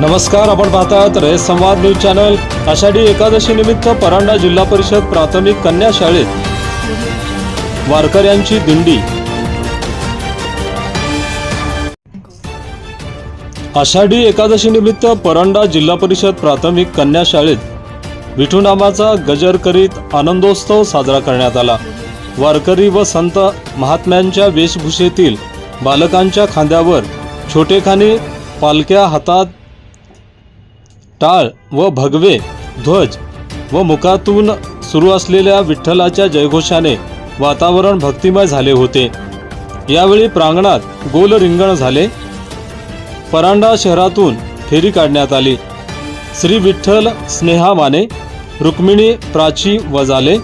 नमस्कार आपण पाहतात रे संवाद न्यूज चॅनल. आषाढी एकादशी निमित्त परांडा जिल्हा परिषद प्राथमिक कन्या शाळेत वारकऱ्यांची दिंडी. आषाढी एकादशी निमित्त परांडा जिल्हा परिषद प्राथमिक कन्या शाळेत विठूनामाचा गजर करीत आनंदोत्सव साजरा करण्यात आला. वारकरी व संत महात्म्यांच्या वेशभूषेतील बालकांच्या खांद्यावर छोटेखानी पालक्या हातात टाळ व भगवे ध्वज व मुखातून सुरू असलेल्या विठ्ठलाच्या जयघोषाने वातावरण भक्तिमय झाले होते. यावेळी प्रांगणात गोल रिंगण झाले. परांडा शहरातून फेरी काढण्यात आली. श्री विठ्ठल स्नेहा माने रुक्मिणी प्राची वजाले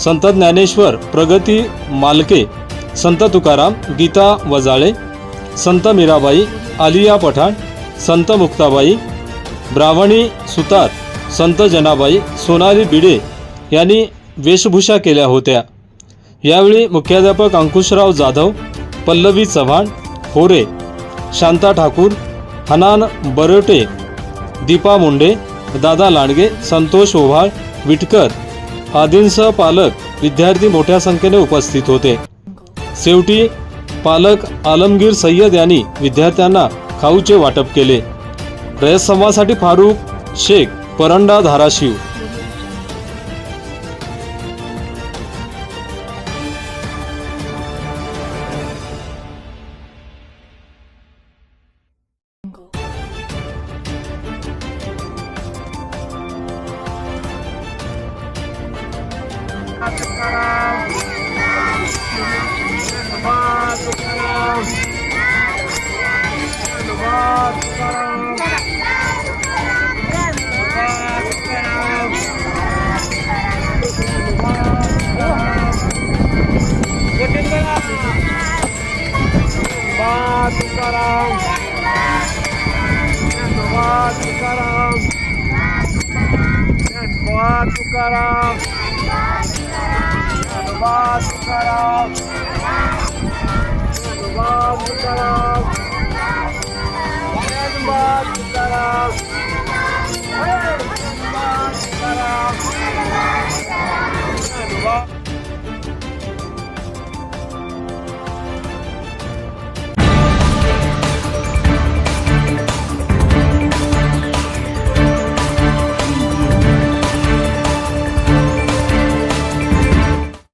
संत ज्ञानेश्वर प्रगती मालके संत तुकाराम गीता वजाळे संत मीराबाई आलिया पठाण संत मुक्ताबाई ब्राह्मणी सुतार संत जनाबाई सोनाली बिडे यांनी वेशभूषा केल्या होत्या. यावेळी मुख्याध्यापक अंकुशराव जाधव पल्लवी चव्हाण होरे शांता ठाकूर हनान बरोटे दीपा मुंडे दादा लांडगे संतोष ओव्हाळ विटकर आदींसह पालक विद्यार्थी मोठ्या संख्येने उपस्थित होते. शेवटी पालक आलमगीर सय्यद यांनी विद्यार्थ्यांना खाऊचे वाटप केले. रयत संवादसाठी फारुख शेख परंडा धाराशिव. तुकाराम धन्यवाद तुकाराम धन्यवाद तुकाराम धन्यवाद तुकाराम धन्यवाद तुकाराम धन्यवाद तुकाराम